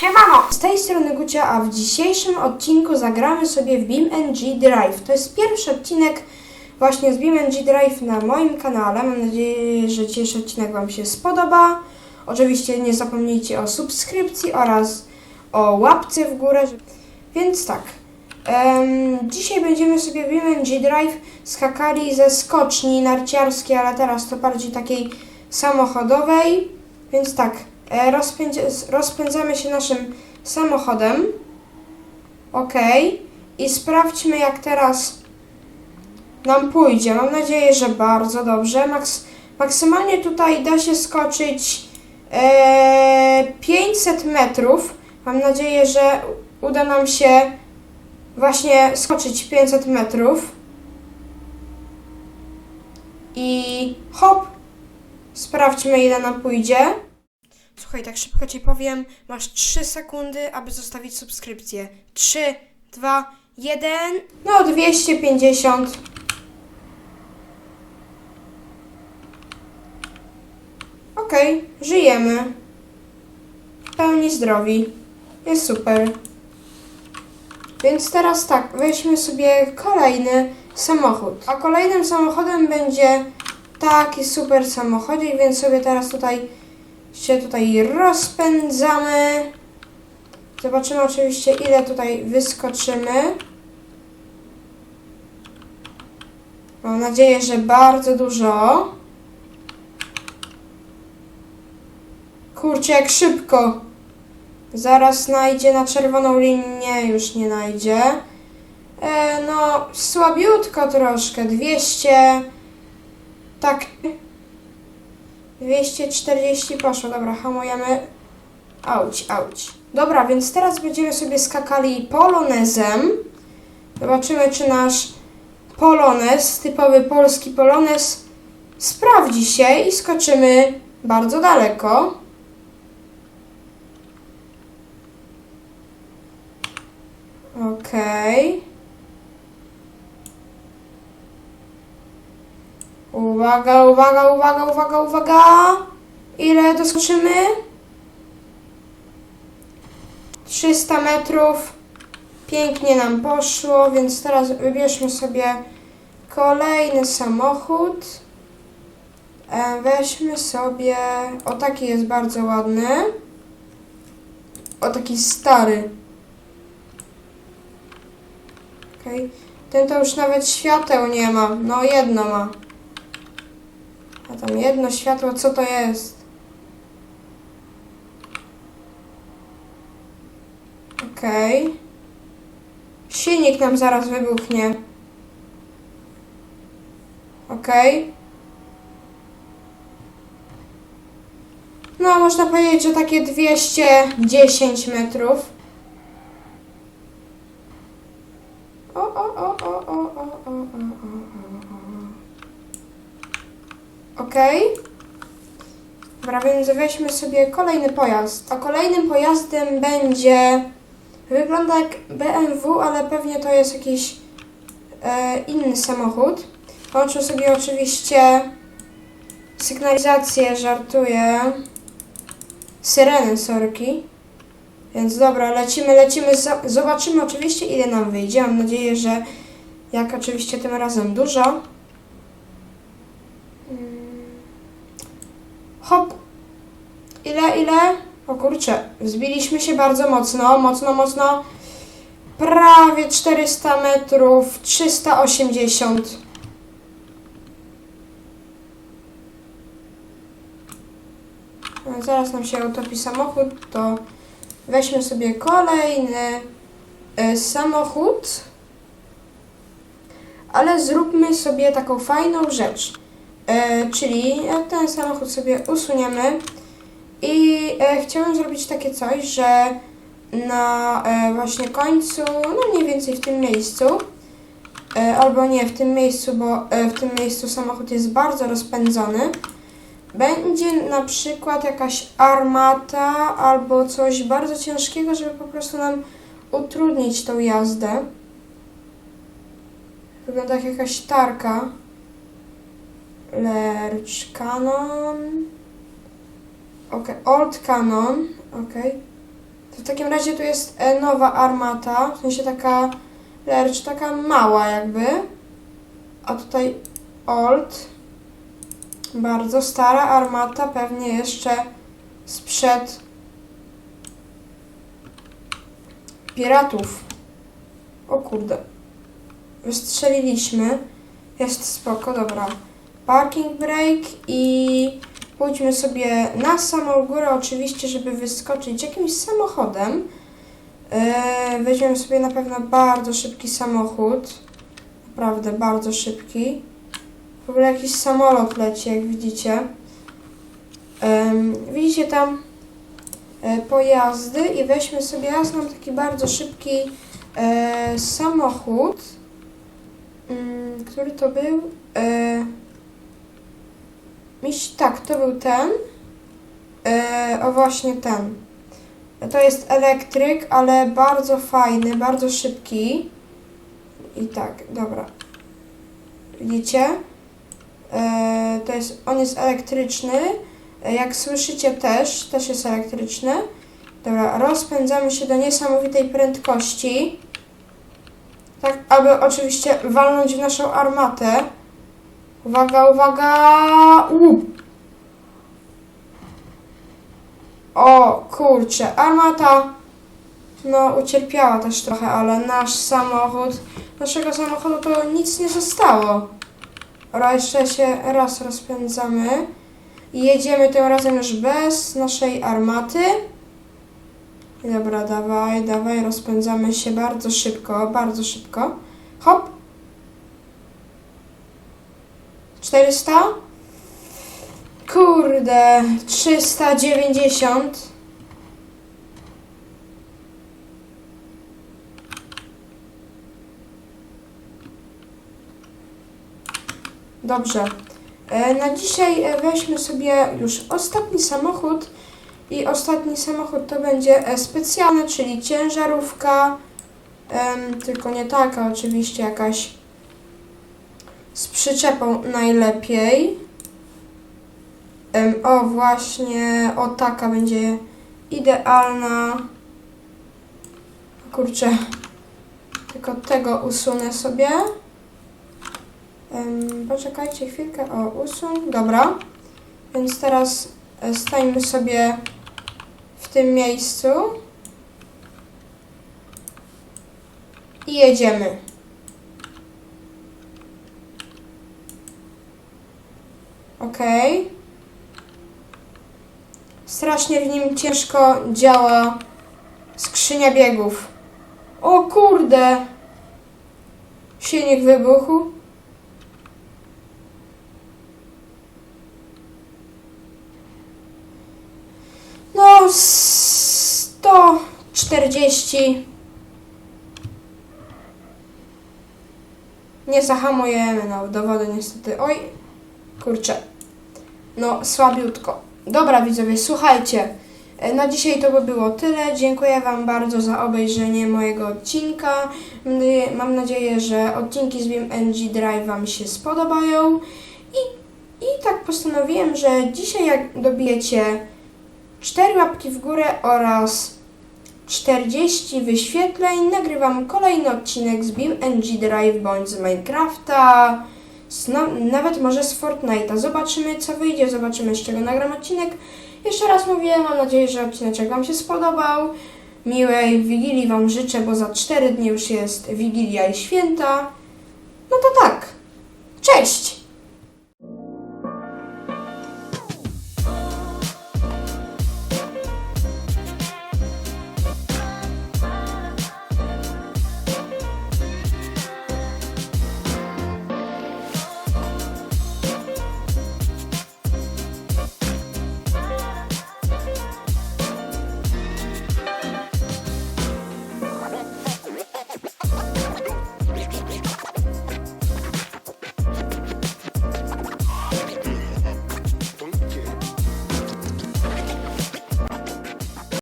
Siemano! Z tej strony Gucia, a w dzisiejszym odcinku zagramy sobie w BeamNG Drive. To jest pierwszy odcinek właśnie z BeamNG Drive na moim kanale. Mam nadzieję, że dzisiejszy odcinek Wam się spodoba. Oczywiście nie zapomnijcie o subskrypcji oraz o łapce w górę. Więc tak, dzisiaj będziemy sobie w BeamNG Drive skakali ze skoczni narciarskiej, ale teraz to bardziej takiej samochodowej. Więc tak, e, rozpędzi- rozpędzamy się naszym samochodem. Ok. I sprawdźmy, jak teraz nam pójdzie. Mam nadzieję, że bardzo dobrze. Maks maksymalnie tutaj da się skoczyć e, 500 metrów. Mam nadzieję, że uda nam się właśnie skoczyć 500 metrów. I hop! Sprawdźmy, ile nam pójdzie. Słuchaj, tak szybko ci powiem, masz 3 sekundy, aby zostawić subskrypcję. 3, 2, 1. No, 250. Okej, żyjemy. W pełni zdrowi. Jest super. Więc teraz tak, weźmy sobie kolejny samochód. A kolejnym samochodem będzie taki super samochodzik, więc sobie teraz tutaj się tutaj rozpędzamy. Zobaczymy oczywiście ile tutaj wyskoczymy. Mam nadzieję, że bardzo dużo. Kurczę, jak szybko. Zaraz najdzie na czerwoną linię, już nie najdzie. E, no, słabiutko troszkę, 200. Tak. 240 poszło, dobra, hamujemy. Auć, auć. Dobra, więc teraz będziemy sobie skakali polonezem. Zobaczymy, czy nasz polonez, typowy polski polonez, sprawdzi się i skoczymy bardzo daleko. Okej. Uwaga, uwaga, uwaga, uwaga, uwaga. Ile doskoczymy? 300 metrów. Pięknie nam poszło, więc teraz wybierzmy sobie kolejny samochód. E, Weźmy sobie. O taki jest bardzo ładny. O taki stary. Okej. Ten to już nawet świateł nie ma. No jedno ma. A tam jedno światło, co to jest? Okej. Silnik nam zaraz wybuchnie. Okej. No, można powiedzieć, że takie 210 metrów. O, o, o, o, o, o. Okej. Dobra, więc weźmy sobie kolejny pojazd. A kolejnym pojazdem będzie. Wygląda jak BMW, ale pewnie to jest jakiś e, inny samochód. Włączę sobie oczywiście sygnalizację, żartuję. Syreny, sorki. Więc dobra, lecimy, lecimy. Zobaczymy oczywiście, ile nam wyjdzie. Mam nadzieję, że jak oczywiście tym razem dużo. Hop. Ile, ile? O kurczę, wzbiliśmy się bardzo mocno, mocno, mocno. Prawie 400 metrów, 380. No, Zaraz nam się utopi samochód, to weźmy sobie kolejny e, samochód. Ale zróbmy sobie taką fajną rzecz. E, czyli ten samochód sobie usuniemy i e, zrobić takie coś, że na e, właśnie końcu, no mniej więcej w tym miejscu, e, albo nie w tym miejscu, bo e, w tym miejscu samochód jest bardzo rozpędzony, będzie na przykład jakaś armata albo coś bardzo ciężkiego, żeby po prostu nam utrudnić tą jazdę. Wygląda jak jakaś tarka. Lerch Cannon. Ok, Old Canon. Ok. To w takim razie tu jest e, nowa armata, w sensie taka lecz taka mała jakby. A tutaj old. Bardzo stara armata, pewnie jeszcze sprzed piratów. O kurde. Wystrzeliliśmy. Jest spoko, dobra. Parking brake i pójdźmy sobie na samą górę, oczywiście, żeby wyskoczyć jakimś samochodem. Yy, weźmiemy sobie na pewno bardzo szybki samochód. Naprawdę bardzo szybki. W ogóle jakiś samolot leci, jak widzicie. Ym, widzicie tam e, pojazdy i weźmy sobie, ja znam taki bardzo szybki e, samochód. Ym, który to był? E, Miś, tak, to był ten. E, o właśnie ten. To jest elektryk, ale bardzo fajny, bardzo szybki. I tak, dobra. Widzicie? E, to jest, on jest elektryczny. Jak słyszycie też, też jest elektryczny. Dobra, rozpędzamy się do niesamowitej prędkości. Tak, aby oczywiście walnąć w naszą armatę. Uwaga, uwaga! Łup! O kurczę, armata no ucierpiała też trochę, ale nasz samochód, naszego samochodu to nic nie zostało. Ora, jeszcze się raz rozpędzamy i jedziemy tym razem już bez naszej armaty. Dobra, dawaj, dawaj, rozpędzamy się bardzo szybko, bardzo szybko. Hop. 400. Kurde, 390. Dobrze. E, Na dzisiaj e, weźmy sobie już ostatni samochód i ostatni samochód to będzie e, specjalny, czyli ciężarówka, tylko nie taka oczywiście, jakaś przyczepą najlepiej. O, właśnie, o taka będzie idealna. Kurczę, tylko tego usunę sobie. Poczekajcie chwilkę, o, usuń, dobra. Więc teraz e, stańmy sobie w tym miejscu. I jedziemy. Okej. Strasznie w nim ciężko działa skrzynia biegów. O kurde! Silnik wybuchł. No, 140. Nie zahamujemy, no, do wody niestety. Oj, kurczę. No, słabiutko. Dobra, widzowie, słuchajcie. e, Na dzisiaj to by było tyle. Dziękuję Wam bardzo za obejrzenie mojego odcinka. Mny- Mam nadzieję, że odcinki z BeamNG Drive Wam się spodobają. I, I tak postanowiłem, że dzisiaj jak dobijecie 4 łapki w górę oraz 40 wyświetleń, nagrywam kolejny odcinek z BeamNG Drive bądź z Minecrafta, nawet może z Fortnite'a. Zobaczymy co wyjdzie, zobaczymy z czego nagram odcinek. Jeszcze raz mówię, mam nadzieję, że odcinek Wam się spodobał. Miłej Wigilii Wam życzę, bo za 4 dni już jest Wigilia i Święta. No to tak. Cześć!